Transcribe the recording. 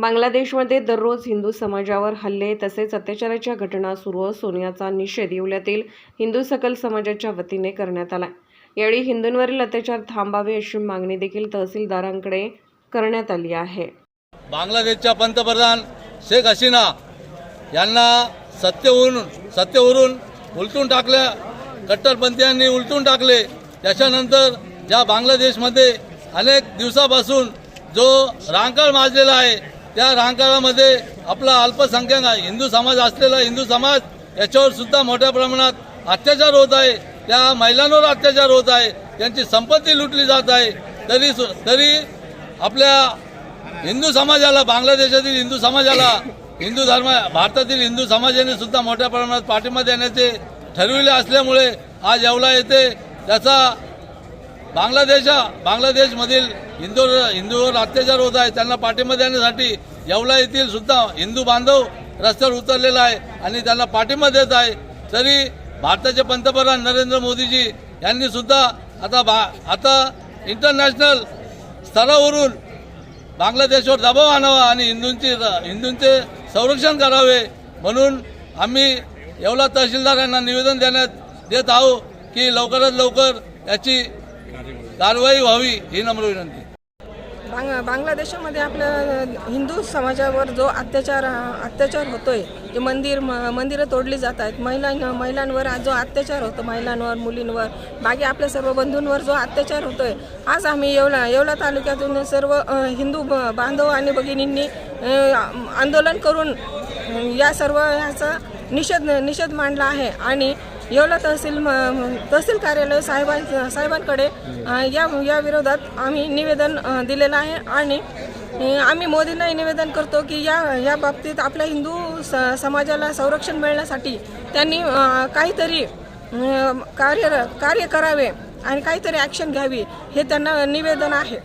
बांगलादेशमध्ये दररोज हिंदू समाजावर हल्ले तसेच अत्याचाराच्या घटना सुरू असून याचा निषेध येवल्यातील हिंदू सकल समाजाच्या वतीने करण्यात आला यावेळी हिंदूंवरील अत्याचार थांबावे अशी मागणी देखील तहसीलदारांकडे करण्यात आली आहे. बांगलादेशच्या पंतप्रधान शेख हसीना यांना सत्तेवरून सत्तेवरून उलटून टाकल्या. कट्टरपंथीयांनी उलटून टाकले. त्याच्यानंतर या बांगलादेशमध्ये अनेक दिवसापासून जो रांकळ माजलेला आहे त्या रांकाळामध्ये आपला अल्पसंख्याक हिंदू समाज असलेला हिंदू समाज याच्यावर सुद्धा मोठ्या प्रमाणात अत्याचार होत आहे. त्या महिलांवर अत्याचार होत आहे. त्यांची संपत्ती लुटली जात आहे. तरी सु- तरी आपल्या हिंदू समाजाला बांगलादेशातील हिंदू समाजाला हिंदू धर्म भारतातील हिंदू समाजाने सुद्धा मोठ्या प्रमाणात पाठिंबा देण्याचे ठरविले असल्यामुळे आज येवला येथे त्याचा बांगलादेश बांगलादेशमधील हिंदू हिंदूवर अत्याचार होत आहे. त्यांना पाठिंबा देण्यासाठी येवला येथील सुद्धा हिंदू बांधव रस्त्यावर उतरलेला आहे आणि त्यांना पाठिंबा देत आहे. तरी भारताचे पंतप्रधान नरेंद्र मोदीजी यांनी सुद्धा आता बा आता इंटरनॅशनल स्तरावरून बांगलादेशवर दबाव आणावा आणि हिंदूंची हिंदूंचे संरक्षण करावे म्हणून आम्ही येवला तहसीलदारांना निवेदन देण्यात देत आहोत की लवकरात लवकर याची कारवाई व्हावी ही नम्र विनंती. बांग बांगलादेशामध्ये आपल्या हिंदू समाजावर जो अत्याचार अत्याचार होतोय जे मंदिर म मंदिरं तोडली जात आहेत महिलां महिलांवर जो अत्याचार होतो महिलांवर मुलींवर बाकी आपल्या सर्व बंधूंवर जो अत्याचार होतोय आज आम्ही येवला येवला तालुक्यातून सर्व हिंदू ब- बांधव आणि भगिनींनी आंदोलन करून या सर्व ह्याचा निषेध निषेध मांडला आहे. आणि येवला तहसील म- तहसील कार्यालय साहेबां साहेबांकडे या या विरोधात आम्ही निवेदन दिलेलं आहे. आणि आम्ही मोदींनाही निवेदन करतो की या या बाबतीत आपल्या हिंदू स समाजाला संरक्षण मिळण्यासाठी त्यांनी काहीतरी कार्य कार्य करावे आणि काहीतरी ॲक्शन घ्यावी हे त्यांना निवेदन आहे.